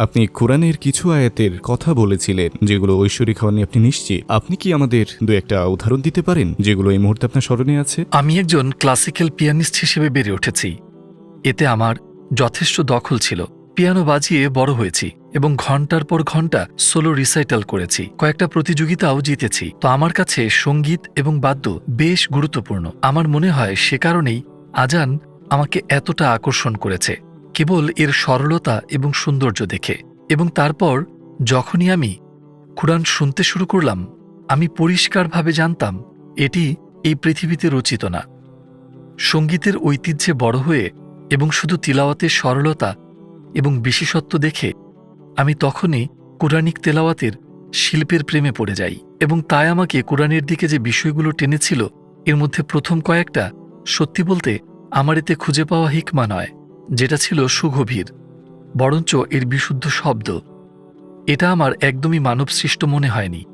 আপনি কোরআনের কিছু আয়াতের কথা বলেছিলেন, যেগুলো ঐশ্বরিক হওয়া আপনি নিশ্চিত। আপনি কি আমাদের দু একটা উদাহরণ দিতে পারেন, যেগুলো এই মুহূর্তে আপনার স্মরণে আছে? আমি একজন ক্লাসিক্যাল পিয়ানিস্ট হিসেবে বেড়ে উঠেছি। এতে আমার যথেষ্ট দখল ছিল। পিয়ানো বাজিয়ে বড় হয়েছি এবং ঘণ্টার পর ঘণ্টা সোলো রিসাইটাল করেছি। কয়েকটা প্রতিযোগিতাও জিতেছি। তো আমার কাছে সংগীত এবং বাদ্য বেশ গুরুত্বপূর্ণ। আমার মনে হয় সে কারণেই আজান আমাকে এতটা আকর্ষণ করেছে। কেবল এর সরলতা এবং সৌন্দর্য দেখে। এবং তারপর, যখনই আমি কোরআন শুনতে শুরু করলাম, আমি পরিষ্কারভাবে জানতাম, এটি এই পৃথিবীতে রচিত না। সঙ্গীতের ঐতিহ্যে বড় হয়ে এবং শুধু তিলাওয়াতের সরলতা এবং বিশেষত্ব দেখে, আমি তখনই কোরআনিক তেলাওয়াতের শিল্পের প্রেমে পড়ে যাই। এবং তাই আমাকে কোরআনের দিকে যে বিষয়গুলো টেনেছিল, এর মধ্যে প্রথম কয়েকটা সত্যি বলতে আমার এতে খুঁজে পাওয়া হিকমা নয়। যেটা ছিল সুগভীর বরঞ্চ এর বিশুদ্ধ শব্দ। এটা আমার একদমই মানবসৃষ্ট মনে হয়নি।